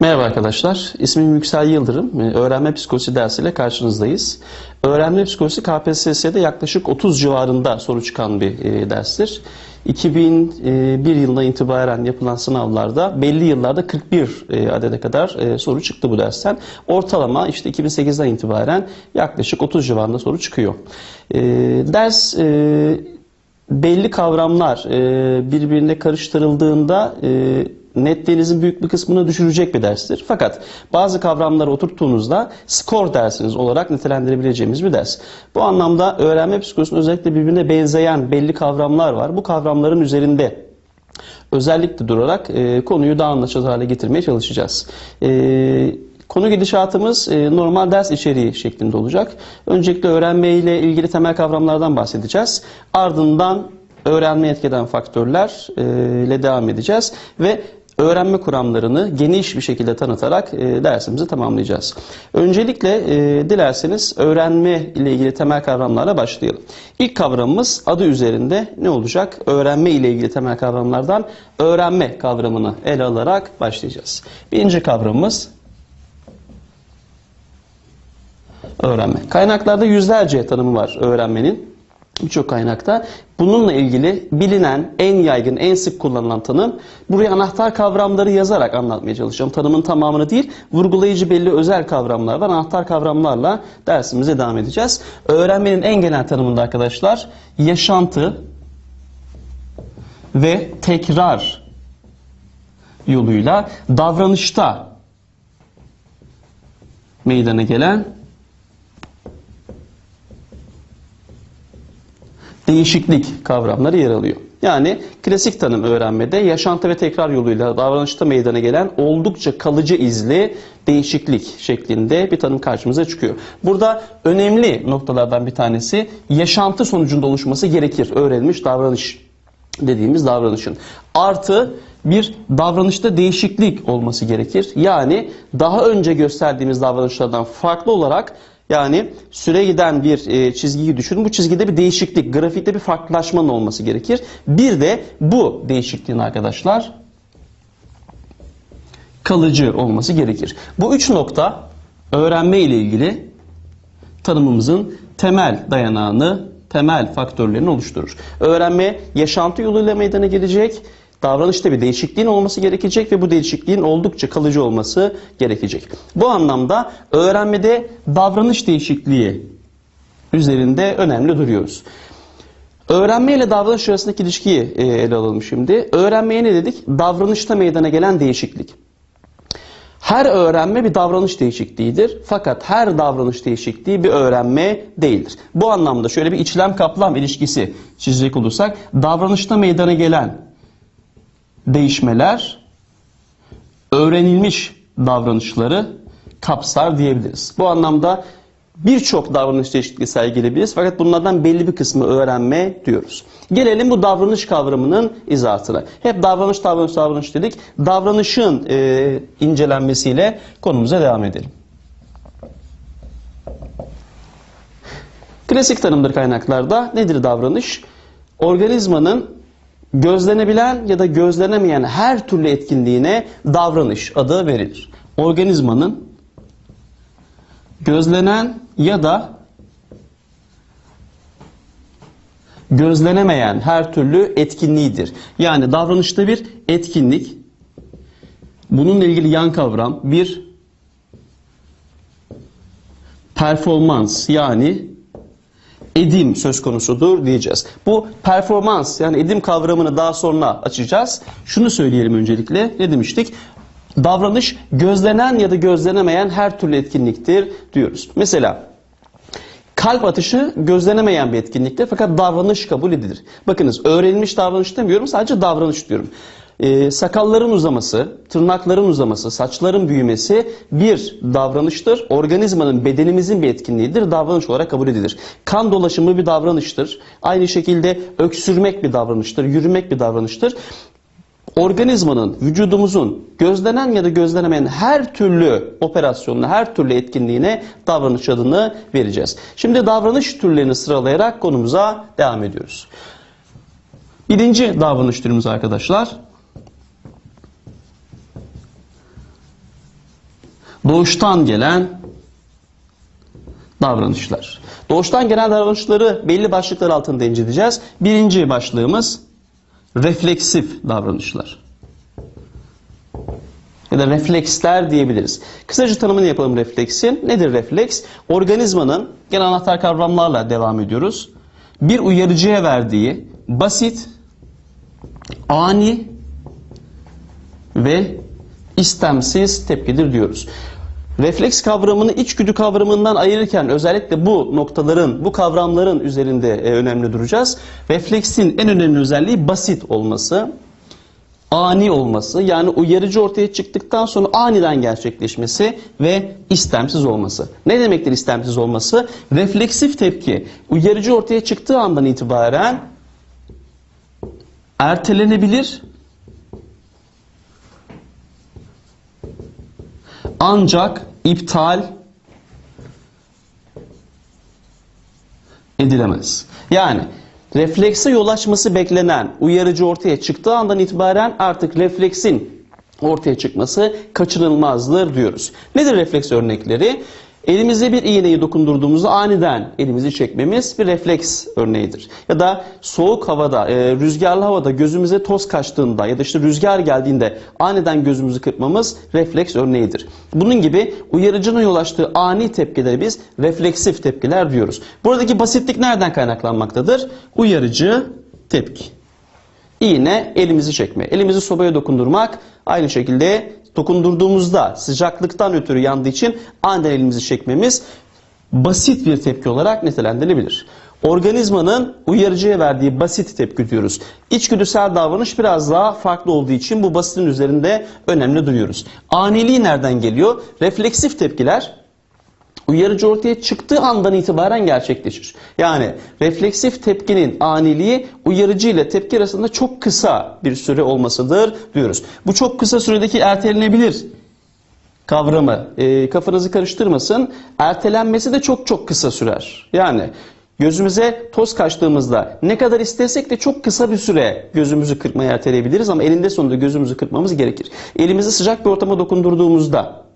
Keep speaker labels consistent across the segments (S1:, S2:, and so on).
S1: Merhaba arkadaşlar, ismim Yüksel Yıldırım. Ee, Öğrenme psikolojisi dersiyle karşınızdayız. Öğrenme psikolojisi KPSS'de yaklaşık 30 civarında soru çıkan bir e, derstir. 2001 yılına itibaren yapılan sınavlarda belli yıllarda 41 e, adede kadar e, soru çıktı bu dersten. Ortalama işte 2008'den itibaren yaklaşık 30 civarında soru çıkıyor. E, ders e, belli kavramlar e, birbirine karıştırıldığında e, netliğinizin büyük bir kısmını düşürecek bir derstir. Fakat bazı kavramları oturttuğunuzda skor dersiniz olarak nitelendirebileceğimiz bir ders. Bu anlamda öğrenme psikolojisinde özellikle birbirine benzeyen belli kavramlar var. Bu kavramların üzerinde özellikle durarak e, konuyu daha anlaşılır hale getirmeye çalışacağız. E, konu gidişatımız e, normal ders içeriği şeklinde olacak. Öncelikle öğrenme ile ilgili temel kavramlardan bahsedeceğiz. Ardından öğrenme etkilen faktörler e, devam edeceğiz ve öğrenme kuramlarını geniş bir şekilde tanıtarak e, dersimizi tamamlayacağız. Öncelikle e, dilerseniz öğrenme ile ilgili temel kavramlarla başlayalım. İlk kavramımız adı üzerinde ne olacak? Öğrenme ile ilgili temel kavramlardan öğrenme kavramını ele alarak başlayacağız. Birinci kavramımız öğrenme. Kaynaklarda yüzlerce tanımı var öğrenmenin. Birçok kaynakta. Bununla ilgili bilinen, en yaygın, en sık kullanılan tanım. Buraya anahtar kavramları yazarak anlatmaya çalışacağım. Tanımın tamamını değil, vurgulayıcı belli özel kavramlar var. Anahtar kavramlarla dersimize devam edeceğiz. Öğrenmenin en genel tanımında arkadaşlar yaşantı ve tekrar yoluyla davranışta meydana gelen değişiklik kavramları yer alıyor. Yani klasik tanım öğrenmede yaşantı ve tekrar yoluyla davranışta meydana gelen oldukça kalıcı izli değişiklik şeklinde bir tanım karşımıza çıkıyor. Burada önemli noktalardan bir tanesi yaşantı sonucunda oluşması gerekir öğrenilmiş davranış dediğimiz davranışın. Artı bir davranışta değişiklik olması gerekir. Yani daha önce gösterdiğimiz davranışlardan farklı olarak yani süre giden bir e, çizgiyi düşünün. Bu çizgide bir değişiklik, grafikte bir farklılaşmanın olması gerekir. Bir de bu değişikliğin arkadaşlar kalıcı olması gerekir. Bu üç nokta öğrenme ile ilgili tanımımızın temel dayanağını, temel faktörlerini oluşturur. Öğrenme yaşantı yoluyla meydana gelecek davranışta bir değişikliğin olması gerekecek ve bu değişikliğin oldukça kalıcı olması gerekecek. Bu anlamda öğrenmede davranış değişikliği üzerinde önemli duruyoruz. Öğrenme ile davranış arasındaki ilişkiyi e, ele alalım şimdi. Öğrenmeye ne dedik? Davranışta meydana gelen değişiklik. Her öğrenme bir davranış değişikliğidir. Fakat her davranış değişikliği bir öğrenme değildir. Bu anlamda şöyle bir içlem kaplam ilişkisi çizecek olursak davranışta meydana gelen değişmeler öğrenilmiş davranışları kapsar diyebiliriz. Bu anlamda birçok davranış değişikliği sergileyebiliriz fakat bunlardan belli bir kısmı öğrenme diyoruz. Gelelim bu davranış kavramının izahatına. Hep davranış davranış davranış dedik. Davranışın e, incelenmesiyle konumuza devam edelim. Klasik tanımdır kaynaklarda. Nedir davranış? Organizmanın gözlenebilen ya da gözlenemeyen her türlü etkinliğine davranış adı verilir. Organizmanın gözlenen ya da gözlenemeyen her türlü etkinliğidir. Yani davranışta bir etkinlik, bununla ilgili yan kavram bir performans yani edim söz konusudur diyeceğiz. Bu performans yani edim kavramını daha sonra açacağız. Şunu söyleyelim öncelikle. Ne demiştik? Davranış gözlenen ya da gözlenemeyen her türlü etkinliktir diyoruz. Mesela kalp atışı gözlenemeyen bir etkinliktir fakat davranış kabul edilir. Bakınız öğrenilmiş davranış demiyorum sadece davranış diyorum. E, sakalların uzaması, tırnakların uzaması, saçların büyümesi bir davranıştır. Organizmanın, bedenimizin bir etkinliğidir. Davranış olarak kabul edilir. Kan dolaşımı bir davranıştır. Aynı şekilde öksürmek bir davranıştır. Yürümek bir davranıştır. Organizmanın, vücudumuzun gözlenen ya da gözlenemeyen her türlü operasyonuna, her türlü etkinliğine davranış adını vereceğiz. Şimdi davranış türlerini sıralayarak konumuza devam ediyoruz. Birinci davranış türümüz arkadaşlar Doğuştan gelen davranışlar. Doğuştan gelen davranışları belli başlıklar altında inceleyeceğiz. Birinci başlığımız refleksif davranışlar. Ya da refleksler diyebiliriz. Kısaca tanımını yapalım refleksin. Nedir refleks? Organizmanın, gene anahtar kavramlarla devam ediyoruz. Bir uyarıcıya verdiği basit, ani ve istemsiz tepkidir diyoruz. Refleks kavramını içgüdü kavramından ayırırken özellikle bu noktaların, bu kavramların üzerinde e, önemli duracağız. Refleksin en önemli özelliği basit olması, ani olması yani uyarıcı ortaya çıktıktan sonra aniden gerçekleşmesi ve istemsiz olması. Ne demektir istemsiz olması? Refleksif tepki uyarıcı ortaya çıktığı andan itibaren ertelenebilir ancak iptal edilemez. Yani reflekse yol açması beklenen uyarıcı ortaya çıktığı andan itibaren artık refleksin ortaya çıkması kaçınılmazdır diyoruz. Nedir refleks örnekleri? Elimizde bir iğneyi dokundurduğumuzda aniden elimizi çekmemiz bir refleks örneğidir. Ya da soğuk havada, e, rüzgarlı havada gözümüze toz kaçtığında ya da işte rüzgar geldiğinde aniden gözümüzü kırpmamız refleks örneğidir. Bunun gibi uyarıcının yol açtığı ani tepkileri biz refleksif tepkiler diyoruz. Buradaki basitlik nereden kaynaklanmaktadır? Uyarıcı tepki. İğne elimizi çekme. Elimizi sobaya dokundurmak aynı şekilde dokundurduğumuzda sıcaklıktan ötürü yandığı için aniden elimizi çekmemiz basit bir tepki olarak nitelendirilebilir. Organizmanın uyarıcıya verdiği basit tepki diyoruz. İçgüdüsel davranış biraz daha farklı olduğu için bu basitin üzerinde önemli duruyoruz. Aniliği nereden geliyor? Refleksif tepkiler uyarıcı ortaya çıktığı andan itibaren gerçekleşir. Yani refleksif tepkinin aniliği uyarıcı ile tepki arasında çok kısa bir süre olmasıdır diyoruz. Bu çok kısa süredeki ertelenebilir kavramı e, kafanızı karıştırmasın. Ertelenmesi de çok çok kısa sürer. Yani gözümüze toz kaçtığımızda ne kadar istesek de çok kısa bir süre gözümüzü kırpmaya erteleyebiliriz ama elinde sonunda gözümüzü kırpmamız gerekir. Elimizi sıcak bir ortama dokundurduğumuzda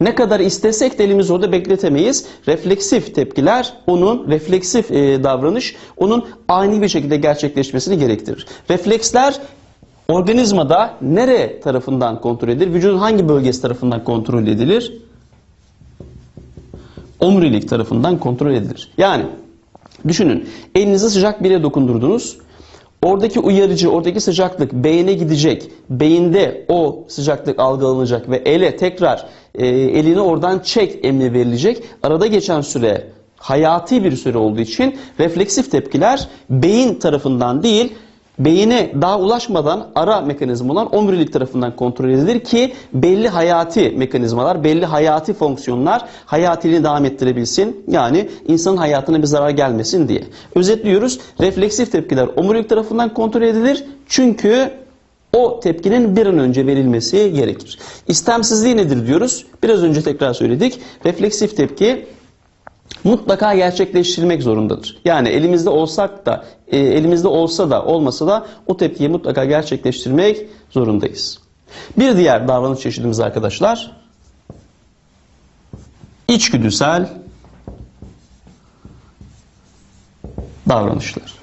S1: ne kadar istesek de elimizi orada bekletemeyiz. Refleksif tepkiler onun refleksif e, davranış onun ani bir şekilde gerçekleşmesini gerektirir. Refleksler organizmada nere tarafından kontrol edilir? Vücudun hangi bölgesi tarafından kontrol edilir? Omurilik tarafından kontrol edilir. Yani düşünün elinizi sıcak bir yere dokundurdunuz. Oradaki uyarıcı, oradaki sıcaklık beyine gidecek. Beyinde o sıcaklık algılanacak ve ele tekrar e, elini oradan çek emri verilecek. Arada geçen süre hayati bir süre olduğu için refleksif tepkiler beyin tarafından değil, beyine daha ulaşmadan ara mekanizma olan omurilik tarafından kontrol edilir ki belli hayati mekanizmalar, belli hayati fonksiyonlar hayatiliğini devam ettirebilsin. Yani insanın hayatına bir zarar gelmesin diye. Özetliyoruz. Refleksif tepkiler omurilik tarafından kontrol edilir. Çünkü o tepkinin bir an önce verilmesi gerekir. İstemsizliği nedir diyoruz? Biraz önce tekrar söyledik. Refleksif tepki mutlaka gerçekleştirilmek zorundadır. Yani elimizde olsak da, e, elimizde olsa da olmasa da o tepkiyi mutlaka gerçekleştirmek zorundayız. Bir diğer davranış çeşidimiz arkadaşlar içgüdüsel davranışlar.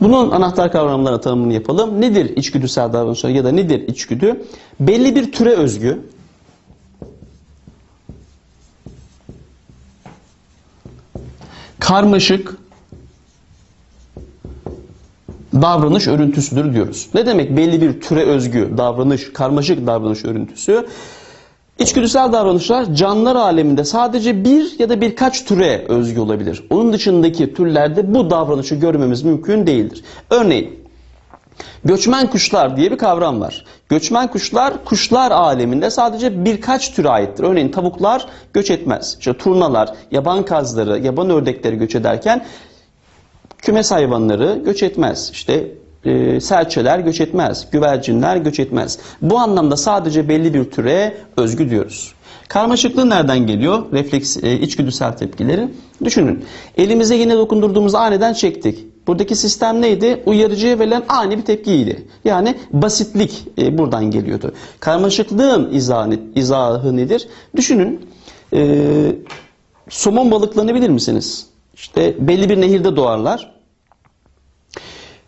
S1: Bunun anahtar kavramlarına tanımını yapalım. Nedir içgüdüsel davranışlar ya da nedir içgüdü? Belli bir türe özgü, karmaşık davranış örüntüsüdür diyoruz. Ne demek belli bir türe özgü davranış, karmaşık davranış örüntüsü? İçgüdüsel davranışlar canlılar aleminde sadece bir ya da birkaç türe özgü olabilir. Onun dışındaki türlerde bu davranışı görmemiz mümkün değildir. Örneğin göçmen kuşlar diye bir kavram var. Göçmen kuşlar kuşlar aleminde sadece birkaç türe aittir. Örneğin tavuklar göç etmez. İşte turnalar, yaban kazları, yaban ördekleri göç ederken kümes hayvanları göç etmez. İşte e, serçeler göç etmez, güvercinler göç etmez. Bu anlamda sadece belli bir türe özgü diyoruz. Karmaşıklığı nereden geliyor? Refleks, e, içgüdüsel tepkileri. Düşünün. Elimize yine dokundurduğumuz aniden çektik. Buradaki sistem neydi? Uyarıcıya verilen ani bir tepkiydi. Yani basitlik e, buradan geliyordu. Karmaşıklığın izahı, izahı nedir? Düşünün, e, somon balıklarını bilir misiniz? İşte belli bir nehirde doğarlar.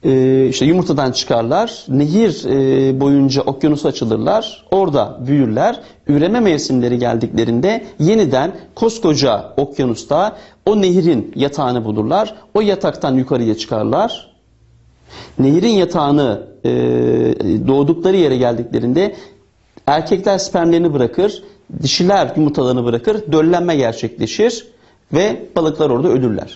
S1: E, işte yumurtadan çıkarlar, nehir e, boyunca okyanusa açılırlar, orada büyürler. Üreme mevsimleri geldiklerinde yeniden koskoca okyanusta o nehrin yatağını bulurlar. O yataktan yukarıya çıkarlar. Nehirin yatağını e, doğdukları yere geldiklerinde erkekler spermlerini bırakır, dişiler yumurtalarını bırakır, döllenme gerçekleşir ve balıklar orada ölürler.